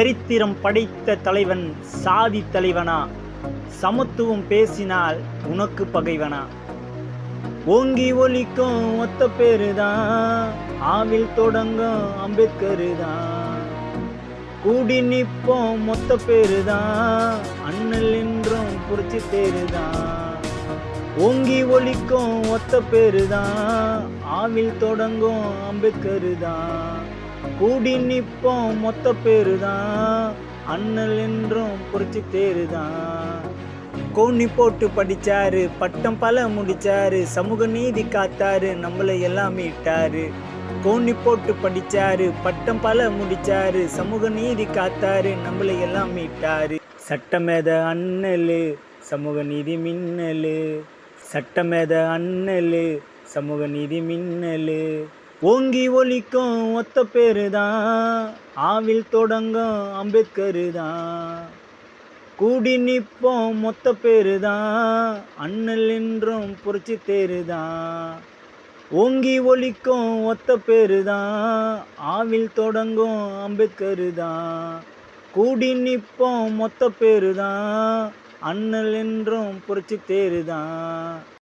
சரித்திரம் படைத்த தலைவன் சாதி தலைவனா? சமத்துவம் பேசினால் உனக்கு பகைவனா? ஓங்கி ஒலிக்கும் ஒத்த பேருதான். ஆவில் தொடங்கும் அம்பேத்கரு தான் கூடி நிற்போம் மொத்த பேருதான். அண்ணல் என்றும் புரட்சி தேருதான். ஓங்கி ஒலிக்கும் ஒத்த பேருதான். ஆவில் தொடங்கும் அம்பேத்கரு தான் கூடி நிற்போம் மொத்த பேரு தான் அண்ணல் என்றும் புரட்சி தேருதான். கோணி போட்டு படிச்சாரு பட்டம் பல முடிச்சாரு சமூக நீதி காத்தாரு நம்மளை எல்லாம் மீட்டாரு. கோணி போட்டு படிச்சாரு பட்டம் பல முடிச்சாரு சமூக நீதி காத்தாரு நம்மளை எல்லாம் மீட்டாரு. சட்டமேத அண்ணலு சமூக நீதி மின்னலு. சட்டமேத அண்ணலு சமூக நீதி மின்னலு. ஓங்கி ஒலிக்கும் ஒத்த பேருதான். ஆவில் தொடங்கும் அம்பேத்கரு தான் கூடி நிற்போம் மொத்த பேருதான். அண்ணல் என்றும் புரட்சி தேருதான். ஓங்கி ஒலிக்கும் ஒத்த பேருதான். ஆவில் தொடங்கும் அம்பேத்கரு தான் கூடி நிற்போம் மொத்த பேருதான். அண்ணல் என்றும் புரட்சி தேருதான்.